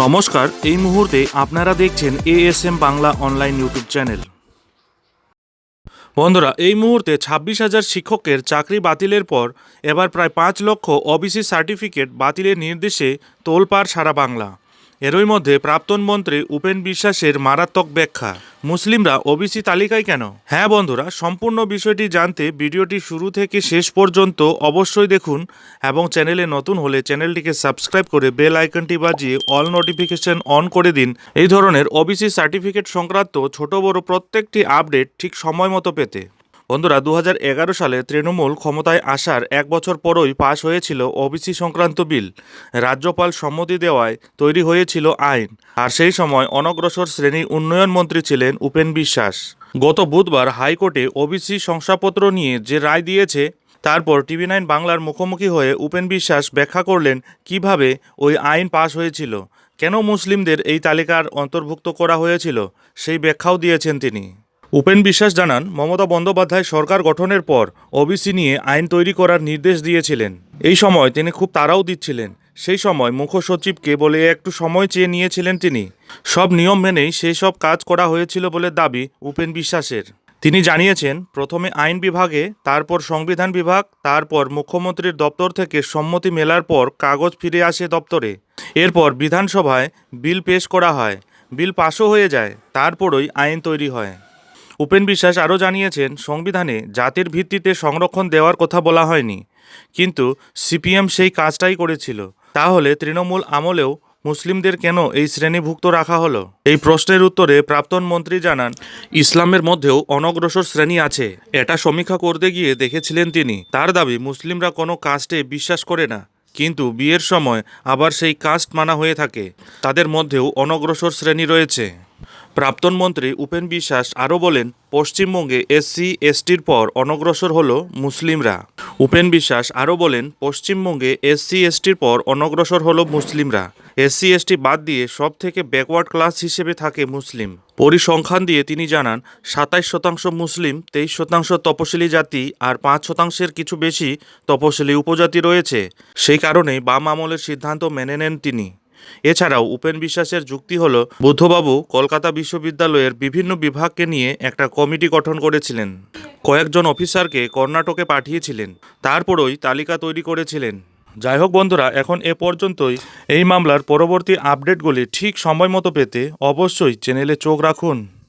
নমস্কার, এই মুহূর্তে আপনারা দেখছেন ASM Bangla online YouTube channel বন্ধুরা, এই মুহূর্তে ছাব্বিশ হাজার শিক্ষকের চাকরি বাতিলের পর এবার প্রায় পাঁচ লক্ষ ওবিসি সার্টিফিকেট বাতিলের নির্দেশে তোলপাড় সারা বাংলা। এরই মধ্যে প্রাক্তন মন্ত্রী উপেন বিশ্বাসের মারাত্মক ব্যাখ্যা। মুসলিমরা ওবিসি তালিকায় কেন? হ্যাঁ বন্ধুরা, সম্পূর্ণ বিষয়টি জানতে ভিডিওটি শুরু থেকে শেষ পর্যন্ত অবশ্যই দেখুন এবং চ্যানেলে নতুন হলে চ্যানেলটিকে সাবস্ক্রাইব করে বেল আইকনটি বাজিয়ে অল নোটিফিকেশন অন করে দিন। এই ধরনের ওবিসি সার্টিফিকেট সংক্রান্ত ছোট বড় প্রত্যেকটি আপডেট ঠিক সময় মতো পেতে। বন্ধুরা দু হাজার এগারো সালে তৃণমূল ক্ষমতায় আসার এক বছর পরই পাশ হয়েছিল ওবিসি সংক্রান্ত বিল। রাজ্যপাল সম্মতি দেওয়ায় তৈরি হয়েছিল আইন। আর সেই সময় অনগ্রসর শ্রেণি উন্নয়ন মন্ত্রী ছিলেন উপেন বিশ্বাস। গত বুধবার হাইকোর্টে ওবিসি শংসাপত্র নিয়ে যে রায় দিয়েছে, তারপর টিভি নাইন বাংলার মুখোমুখি হয়ে উপেন বিশ্বাস ব্যাখ্যা করলেন কীভাবে ওই আইন পাশ হয়েছিল, কেন মুসলিমদের এই তালিকার অন্তর্ভুক্ত করা হয়েছিল, সেই ব্যাখ্যাও দিয়েছেন তিনি। উপেন বিশ্বাস জানান, মমতা বন্দ্যোপাধ্যায় সরকার গঠনের পর ওবিসি নিয়ে আইন তৈরি করার নির্দেশ দিয়েছিলেন। এই সময় তিনি খুব তাড়াও দিচ্ছিলেন। সেই সময় মুখ্য সচিবকে বলে একটু সময় চেয়ে নিয়েছিলেন তিনি। সব নিয়ম মেনেই সেই সব কাজ করা হয়েছিল বলে দাবি উপেন বিশ্বাসের। তিনি জানিয়েছেন, প্রথমে আইন বিভাগে, তারপর সংবিধান বিভাগ, তারপর মুখ্যমন্ত্রীর দপ্তর থেকে সম্মতি মেলার পর কাগজ ফিরে আসে দপ্তরে। এরপর বিধানসভায় বিল পেশ করা হয়। বিল পাশও হয়ে যায়। তারপরই আইন তৈরি হয়। উপেন বিশ্বাস আরও জানিয়েছেন, সংবিধানে জাতির ভিত্তিতে সংরক্ষণ দেওয়ার কথা বলা হয়নি। কিন্তু সিপিএম সেই কাজটাই করেছিল। তাহলে তৃণমূল আমলেও মুসলিমদের কেন এই শ্রেণীভুক্ত রাখা হলো? এই প্রশ্নের উত্তরে প্রাক্তন মন্ত্রী জানান, ইসলামের মধ্যেও অনগ্রসর শ্রেণি আছে। এটা সমীক্ষা করতে গিয়ে দেখেছিলেন তিনি। তার দাবি, মুসলিমরা কোনো কাস্টে বিশ্বাস করে না। কিন্তু বিয়ের সময় আবার সেই কাস্ট মানা হয়ে থাকে। তাদের মধ্যেও অনগ্রসর শ্রেণি রয়েছে। প্রাক্তন মন্ত্রী উপেন বিশ্বাস আরও বলেন, পশ্চিমবঙ্গে এসসি, এসটির পর অনগ্রসর হল মুসলিমরা। উপেন বিশ্বাস আরও বলেন, পশ্চিমবঙ্গে এসসি, এসটির পর অনগ্রসর হল মুসলিমরা। এসসি, এসটি বাদ দিয়ে সব থেকে ব্যাকওয়ার্ড ক্লাস হিসেবে থাকে মুসলিম। পরিসংখ্যান দিয়ে তিনি জানান, সাতাইশ শতাংশ মুসলিম, তেইশ শতাংশ তপশিলি জাতি আর পাঁচ শতাংশের কিছু বেশি তপশিলি উপজাতি রয়েছে। সেই কারণেই বাম আমলের সিদ্ধান্ত মেনে নেন তিনি। এছাড়াও উপেন বিশ্বাসের যুক্তি হল, বুদ্ধবাবু কলকাতা বিশ্ববিদ্যালয়ের বিভিন্ন বিভাগকে নিয়ে একটা কমিটি গঠন করেছিলেন। কয়েকজন অফিসারকে কর্ণাটকে পাঠিয়েছিলেন। তারপরই তালিকা তৈরি করেছিলেন। যাই হোক বন্ধুরা, এখন এ পর্যন্তই। এই মামলার পরবর্তী আপডেটগুলি ঠিক সময় মতো পেতে অবশ্যই চ্যানেলে চোখ রাখুন।